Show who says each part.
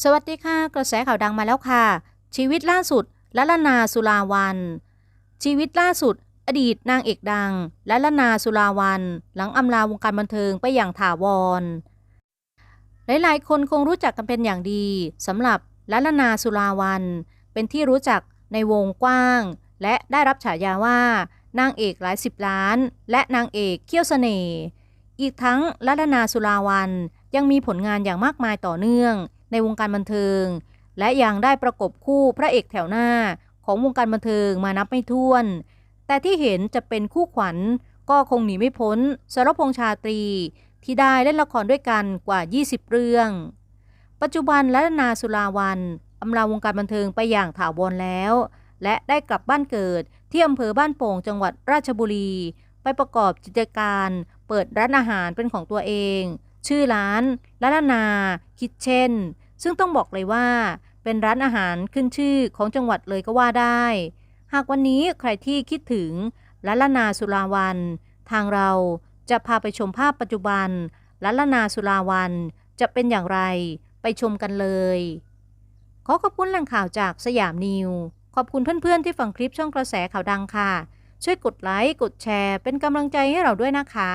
Speaker 1: สวัสดีค่ะ กระแสข่าวดังมาแล้วค่ะ ชีวิตล่าสุดละละนาสุลาวัน ชีวิตล่าสุด อดีตนางเอกดังละละนาสุลาวัน หลังอำลาวงการบันเทิงไปอย่างถาวร หลายๆ คนคงรู้จักกันเป็นอย่างดีสำหรับละละนาสุลาวัน เป็นที่รู้จักในวงกว้าง และได้รับฉายาว่านางเอกหลายสิบล้าน และนางเอกเขี้ยวเสน่ห์อีกทั้งละละนาสุลาวันยังมีผลงานอย่างมากมายต่อเนื่อง ในวงการบันเทิง และยังได้ประกบคู่พระเอกแถวหน้าของวงการบันเทิงมานับไม่ถ้วน แต่ที่เห็นจะเป็นคู่ขวัญก็คงหนีไม่พ้นสรพงษ์ชาตรี ที่ได้เล่นละครด้วยกันกว่า 20 เรื่อง ปัจจุบันละนาสุลาวันอำลาวงการบันเทิงไปอย่างถาวรแล้ว และได้กลับบ้านเกิดที่อำเภอบ้านโป่งจังหวัดราชบุรี ไปประกอบกิจการเปิดร้านอาหารเป็นของตัวเอง ชื่อร้านละลนาคิดเช่น ซึ่งต้องบอกเลยว่า เป็นร้านอาหารขึ้นชื่อของจังหวัดเลยก็ว่าได้ หากวันนี้ใครที่คิดถึงละละนาสุลาวัน ทางเราจะพาไปชมภาพปัจจุบันละละนาสุลาวันจะเป็นอย่างไรไปชมกันเลย ขอขอบคุณแหล่งข่าวจากสยามนิว ขอบคุณเพื่อนๆที่ฟังคลิปช่องกระแสข่าวดังค่ะ ช่วยกดไลค์ กดแชร์ เป็นกำลังใจให้เราด้วยนะคะ